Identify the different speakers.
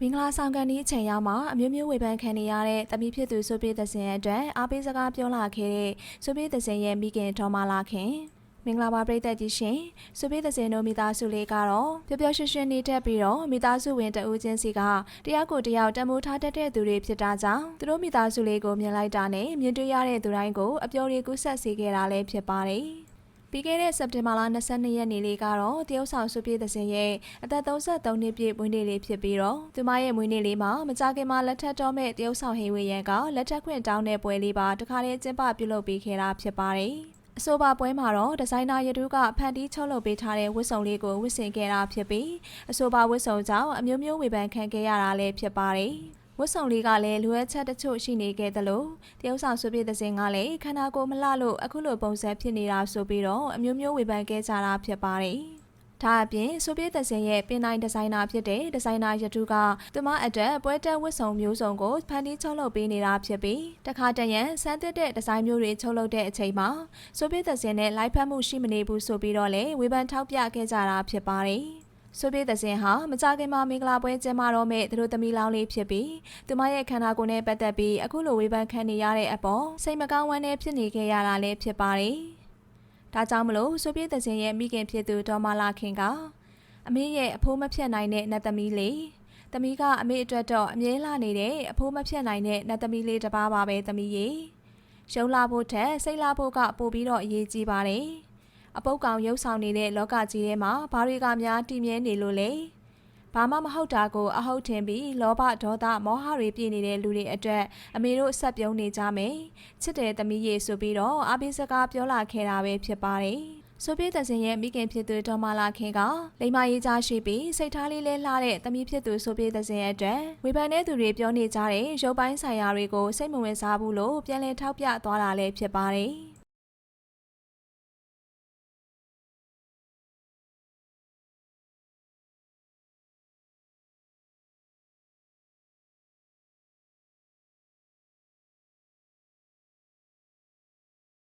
Speaker 1: မင်္ဂလာဆောင်ကန်ဒီအချိန်ရောက်မှာအမျိုးမျိုးဝေဖန်ခံနေရတဲ့တမိဖြစ်သူဆိုပြေသစင်ရဲ့အတွက်အားပေးစကားပြောလာခဲ့တဲ့ဆိုပြေသစင်ရဲ့မိခင်ဒေါ်မာလာခင်မင်္ဂလာပါပရိသတ်ကြီးရှင်ဆိုပြေသစင်တို့မိသားစုလေးကတော့ပျော်ပျော်ရွှင်ရွှင်နေတတ်ပြီးတော့မိသားစုဝင်တဦးချင်းစီကတရားကိုတရားတမိုးထားတတ်တဲ့သူတွေဖြစ်တာကြောင့်သူတို့မိသားစုလေးကိုမြင်လိုက်တာနဲ့မြင်တွေ့ရတဲ့သူတိုင်းကိုအပျော်တွေကူးဆက်စေခဲ့တာလည်းဖြစ်ပါတယ် ပြီးခဲ့တဲ့စက်တင်ဘာလ22ရက်နေ့လေးကတော့တရုတ်ဆောင်စုပြေးသစင်ရဲ့အသက်33နှစ်ပြည့်မွေးနေ့လေးဖြစ်ပြီးတော့သူမရဲ့မွေးနေ့လေးမှာမကြခင်မှာလက်ထပ်တော်မဲ့တရုတ်ဆောင်ဟေဝေရန်ကလက်ထပ်ခွင့်တောင်းတဲ့ပွဲလေးပါတခါတည်းကျင်းပပြုလုပ်ပေးခဲ့တာဖြစ်ပါတယ်။အဆိုပါပွဲမှာတော့ဒီဇိုင်နာရတူကဖန်တီးချုပ်လုပ်ပေးထားတဲ့ဝတ်စုံလေးကိုဝတ်ဆင်ခဲ့တာဖြစ်ပြီးအဆိုပါဝတ်စုံကြောင့်အမျိုးမျိုးဝေဖန်ခံခဲ့ရတာလည်းဖြစ်ပါတယ်။ ဝတ်ဆောင်လေးကလည်းလိုအပ်ချက်တချို့ရှိနေခဲ့သလိုတရုတ်ဆောင်ဆွေပြတဲ့စင်ကလည်းခန္ဓာကိုယ်မလှလို့အခုလိုပုံစံဖြစ်နေတာဆိုပြီးတော့အမျိုးမျိုးဝေဖန်ခဲ့ကြတာဖြစ်ပါတယ်။ဒါအပြင်ဆိုပြည့်သက်စင်ရဲ့ပင်တိုင်းဒီဇိုင်နာဖြစ်တဲ့ဒီဇိုင်နာရတုကသူမအတွက်ပွဲတက်ဝတ်စုံမျိုးစုံကိုဖန်တီးချုပ်လုပ်ပေးနေတာဖြစ်ပြီးတခါတရံစမ်းသစ်တဲ့ဒီဇိုင်းမျိုးတွေချုပ်လုပ်တဲ့အချိန်မှာဆိုပြည့်သက်စင်နဲ့လိုက်ဖက်မှုရှိမနေဘူးဆိုပြီးတော့လေဝေဖန်ထောက်ပြခဲ့ကြတာဖြစ်ပါတယ်။ ဆိုပြေးတဲ့စင်ဟာမကြခင်မှာမင်္ဂလာပွဲကျင်းပတော့မဲ့သူတို့သမီးလောင်းလေးဖြစ်ပြီးသူမရဲ့ခန္ဓာကိုယ်နဲ့ပတ်သက်ပြီးအခုလိုဝေဖန်ခံနေရတဲ့အပေါ်စိတ်မကောင်းဝမ်းနဲ့ဖြစ်နေခဲ့ရတာလည်းဖြစ်ပါတယ်။ဒါကြောင့်မလို့ဆိုပြေးတဲ့စင်ရဲ့မိခင်ဖြစ်သူဒေါ်မာလာခင်ကအမေရဲ့အဖိုးမဖြတ်နိုင်တဲ့နတ်သမီးလေးသမီးကအမေအတွက်တော့အမြဲလာနေတဲ့အဖိုးမဖြတ်နိုင်တဲ့နတ်သမီးလေးတစ်ပါးပါပဲသမီးရေရုံလာဖို့ထက်စိတ်လာဖို့ကပိုပြီးတော့အရေးကြီးပါတယ်။ အပုတ်ကောင်ရုပ်ဆောင်နေတဲ့လောကကြီးထဲမှာဘာတွေကများတည်မြဲနေလို့လဲဘာမှမဟုတ်တာကိုအဟုတ်ထင်ပြီးလောဘဒေါသမောဟတွေပြည့်နေတဲ့လူတွေအတွက်အမေတို့ဆက်ပြုံးနေကြမယ်ချစ်တဲ့သမီးရေဆိုပြီးတော့အပိစကားပြောလာခဲ့တာပဲဖြစ်ပါတယ်ဆိုပြေတစင်ရဲ့မိခင်ဖြစ်သူဒေါ်မာလာခင်ကလိမ္မာရေးကြားရှိပြီးစိတ်ထားလေးလဲလှတဲ့သမီးဖြစ်သူဆိုပြေတစင်ရဲ့အတွက်ဝေဖန်တဲ့သူတွေပြောနေကြတဲ့ရုပ်ပိုင်းဆိုင်ရာတွေကိုစိတ်မဝင်စားဘူးလို့ပြန်လည်ထောက်ပြသွားတာလည်းဖြစ်ပါတယ်